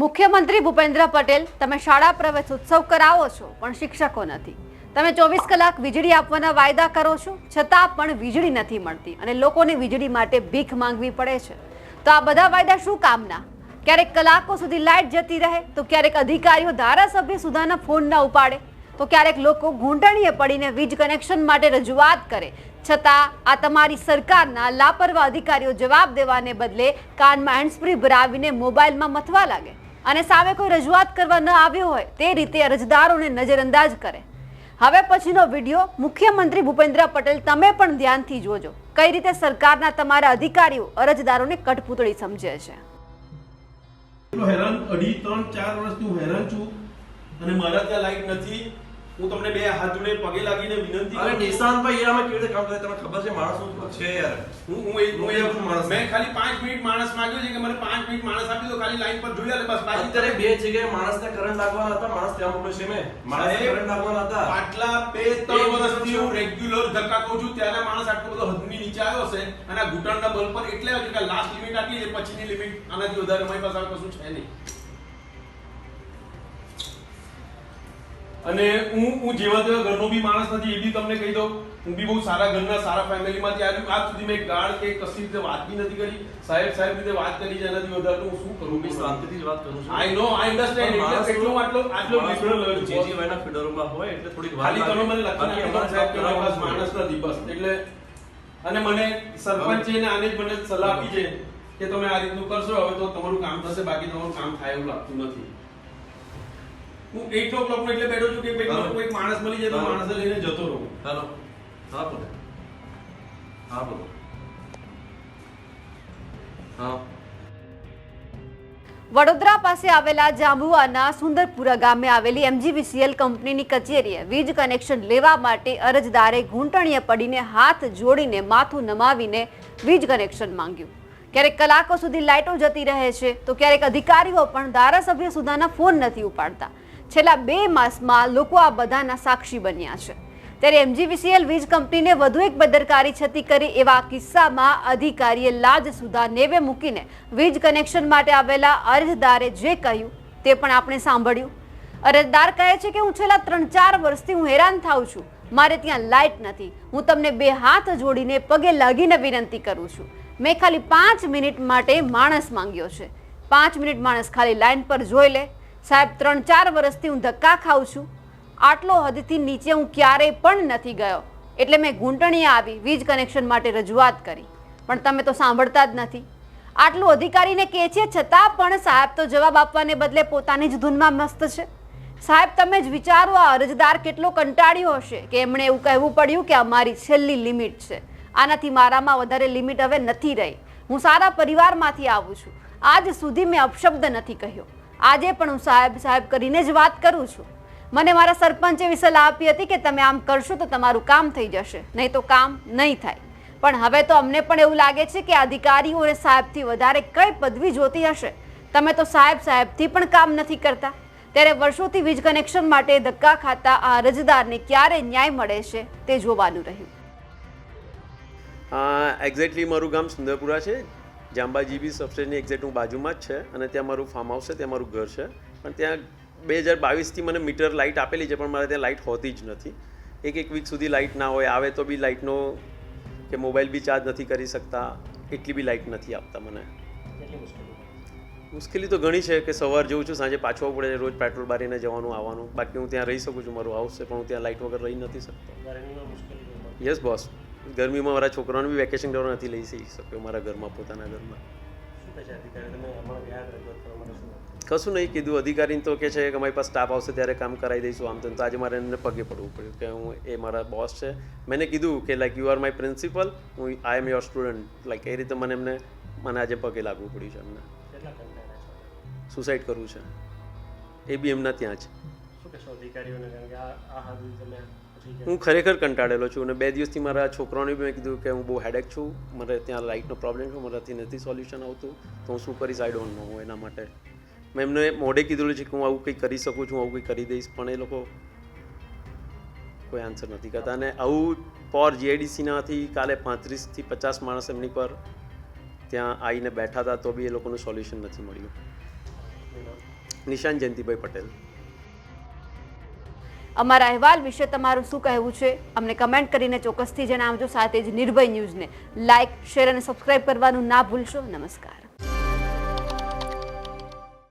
મુખ્યમંત્રી ભૂપેન્દ્ર પટેલ, તમે શાળા પ્રવેશ ઉત્સવ કરાવો છો, પણ શિક્ષકો નથી. તમે ચોવીસ કલાક વીજળી આપવાના વાયદા કરો છો, છતાં પણ વીજળી નથી મળતી અને લોકોને વીજળી માટે ભીખ માંગવી પડે છે. તો આ બધા વાયદા શું કામના? ક્યારેક કલાકો સુધી લાઇટ જતી રહે, તો ક્યારેક અધિકારીઓ ધારાસભ્ય સુધાના ફોન ના ઉપાડે, તો ક્યારેક લોકો ઘૂંટણીએ પડીને વીજ કનેક્શન માટે રજૂઆત કરે. છતાં આ તમારી સરકારના લાપરવા અધિકારીઓ જવાબ દેવાને બદલે કાનમાં હેન્ડસ્પ્રી ભરાવીને મોબાઈલમાં મથવા લાગે. અને સામે કોઈ રજૂઆત કરવા ન આવ્યો હોય તે રીતે અરજદારોને નજરઅંદાજ કરે. હવે પછીનો વીડિયો મુખ્યમંત્રી ભૂપેન્દ્ર પટેલ તમે પણ ધ્યાનથી જોજો. કઈ રીતે સરકારના તમારા અધિકારીઓ અરજદારોને કઠપૂતળી સમજે છે. હેરાન, અઢી, ત્રણ, ચાર વર્ષથી હું હેરાન છું અને મારા ત્યાં લાઈટ નથી. હું તમને બે હાથ જોડે પગે લાગીને વિનંતી અરે છું. યાર અમે કેવી રીતે કામ કરે? તમને ખબર છે માણસ છે યાર. હું હું હું એક માણસ. મેં ખાલી 5 મિનિટ માણસ માંગ્યો છે કે મને પાંચ મિનિટ માણસ આપી દો ખાલી લાઈન પર જોઈ લે બસ બાકી અત્યારે બે જગ્યાએ માણસને કરંટ લાગવાના હતા માણસ ત્યાં મોકલ્યો છે મેં સાહેબ, કરંટ લાગવાના હતા. આટલા બે ત્રણ વર્ષથી હું રેગ્યુલર ધક્કા કહું છું ત્યારે માણસ આટલો બધો હદની નીચે આવ્યો છે અને આ ઘૂંટણના બલ પર એટલે કે લાસ્ટ લિમિટ આટલી છે પછીની લિમિટ આનાથી વધારે મારી પાસે કશું છે નહીં. અને હું હું જેવા તેવા ઘરનો બી માણસ નથી એ બી તમને કહી દઉં. હું બી બહુ સારા ઘરના સારા ફેમિલીમાંથી આવ્યો આજ સુધી મેં ગાળ કે કશી રીતે વાત બી નથી કરી. સાહેબ સાહેબ રીતે વાત કરી છે એનાથી વધારે હું શું કરું? હું શાંતિથી જ વાત કરું છું. આઈ નો આઈ અન્ડરસ્ટેન્ડ એટલે એટલું આટલો આટલો liberal જ છું. JJY ના ફીડરોમાં હોય એટલે થોડીક ખાલી તમે મને લખી લખીને સાહેબ કે બસ માણસ નથી બસ. એટલે અને મને સરપંચે ને આને જ મને સલાહ આપી છે કે તમે આ રીતનું કરશો. હવે તો તમારું કામ થશે બાકી તમારું કામ થાય એવું લાગતું નથી. હું એટ ઓ ક્લોક એટલે બેઠો છું કે ભાઈ મને કોઈ માણસ મળી જાય તો માણસ લઈને જતો રહું. હાલો. હા બોલો. હા બોલો. હા. વડોદરા પાસે આવેલા જાંબુઆના સુંદરપુરા ગામે આવેલી એમજીવીસીએલ કંપનીની કચેરીએ વીજ કનેક્શન લેવા માટે અરજદારે ઘૂંટણીએ પડીને હાથ જોડીને માથું નમાવીને વીજ કનેક્શન માંગ્યું. ક્યારેક કલાકો સુધી લાઇટો જતી રહે છે તો ક્યારેક અધિકારીઓ પણ ધારાસભ્ય સુધાના ફોન નથી ઉપાડતા. છેલ્લા બે માસમાં લોકો આ બધાના સાક્ષી બન્યા છે. ત્યારે એમજીવીસીએલ વીજ કંપનીને વધુ એક બેદરકારી છતી કરી એવા કિસ્સામાં અધિકારીએ લાજ સુધા નેવે મૂકીને વીજ કનેક્શન માટે આવેલા અરજદારે જે કહ્યું તે પણ આપણે સાંભળ્યું. અરજદાર કહે છે કે હું છેલ્લા ત્રણ ચાર વર્ષથી હું હેરાન થાઉં છું. મારે ત્યાં લાઇટ નથી. હું તમને બે હાથ જોડીને પગે લાગીને વિનંતી કરું છું. મેં ખાલી પાંચ મિનિટ માટે માણસ માંગ્યો છે. પાંચ મિનિટ માણસ ખાલી લાઇન પર જોઈ લે. સાહેબ, ત્રણ ચાર વર્ષથી હું ધક્કા ખાઉં છું. આટલો હદથી નીચે હું ક્યારેય પણ નથી ગયો. એટલે મેં ઘૂંટણીએ આવી વીજ કનેક્શન માટે રજૂઆત કરી. પણ તમે તો સાંભળતા જ નથી. આટલું અધિકારીને કહે છે છતાં પણ સાહેબ તો જવાબ આપવાને બદલે પોતાની જ ધૂનમાં મસ્ત છે. સાહેબ, તમે જ વિચારો આ અરજદાર કેટલો કંટાળ્યો હશે કે એમણે એવું કહેવું પડ્યું કે અમારી છેલ્લી લિમિટ છે. આનાથી મારામાં વધારે લિમિટ હવે નથી રહી. હું સારા પરિવારમાંથી આવું છું. આજ સુધી મેં અપશબ્દ નથી કહ્યો. આજે પણ હું સાહેબ સાહેબ કરીને જ વાત કરું છું. મને મારા સરપંચે એવી સલાહ આપી હતી કે તમે આમ કરશો તો તમારું કામ થઈ જશે, નહીં તો કામ નહીં થાય. પણ હવે તો અમને પણ એવું લાગે છે કે અધિકારીઓને સાહેબથી વધારે કઈ પદવી જોતી હશે. તમે તો સાહેબ સાહેબથી પણ કામ નથી કરતા. ત્યારે વર્ષોથી વીજ કનેક્શન માટે ધક્કા ખાતા આ અરજદારને ક્યારે ન્યાય મળે છે તે જોવાનું રહ્યું. એક્ઝેક્ટલી મારું ગામ સુંદરપુરા છે. જાંબા બી સબસ્ટેશનની એક્ઝેક્ટ હું બાજુમાં જ છે અને ત્યાં મારું ફાર્મ હાઉસ છે ત્યાં મારું ઘર છે. પણ ત્યાં બે હજાર બાવીસથી મને મીટર લાઇટ આપેલી છે પણ મારે ત્યાં લાઇટ હોતી જ નથી. એક એક વીક સુધી લાઇટ ના હોય આવે તો બી લાઇટનો કે મોબાઈલ બી ચાર્જ નથી કરી શકતા એટલી બી લાઇટ નથી આપતા મને. મુશ્કેલી તો ઘણી છે કે સવાર જઉં છું સાંજે પાછું આવવું પડે છે રોજ પેટ્રોલ બારીને જવાનું આવવાનું. બાકી હું ત્યાં રહી શકું છું મારું હાઉસ છે પણ હું ત્યાં લાઇટ વગર રહી નથી શકતો. યસ બોસ ગરમીમાં મારા છોકરાઓને બી વેકેશન કરવા નથી લઈ શક્યો મારા ઘરમાં પોતાના ઘરમાં. કશું નહીં કીધું. અધિકારીને તો કે છે કે અમારી પાસે સ્ટાફ આવશે ત્યારે કામ કરાવી દઈશું. આમ તેમ તો આજે મારે એમને પગે પડવું પડ્યું કે હું એ મારા બોસ છે. મેં કીધું કે like you are my principal હું I am your student like એ રીતે મને એમને મને આજે પગે લાગવું પડ્યું છે એમને. સુસાઇડ કરવું છે. એ બી એમના ત્યાં જ. શું કહેશો અધિકારીઓને? કારણ કે આ હાથ તમે હું ખરેખર કંટાળેલો છું અને બે દિવસથી મારા છોકરાઓને બી મેં કીધું કે હું બહુ હેડેક છું, મારે ત્યાં લાઇટનો પ્રોબ્લેમ છે, મારાથી નથી સોલ્યુશન આવતું, તો હું શું કરીશ? આઈ ડોન્ટ નો એના માટે. મેં એમને મોઢે કીધેલું છે કે હું આવું કંઈ કરી શકું છું આવું કંઈ કરી દઈશ, પણ એ લોકો કોઈ આન્સર નથી કરતા. અને આવું પોર જીઆઈડીસીનાથી કાલે પાંત્રીસથી પચાસ માણસ એમની પર ત્યાં આવીને બેઠા હતા, તો બી એ લોકોનું સોલ્યુશન નથી મળ્યું. નિશાન જયંતિભાઈ પટેલ. અમારા અહેવાલ વિશે તમારું શું કહેવું છે? અમને કમેન્ટ કરીને ચોક્કસથી જણાવજો. સાથે જ નિર્ભય ન્યૂઝને લાઇક શેર અને સબસ્ક્રાઇબ કરવાનું ના ભૂલશો. નમસ્કાર.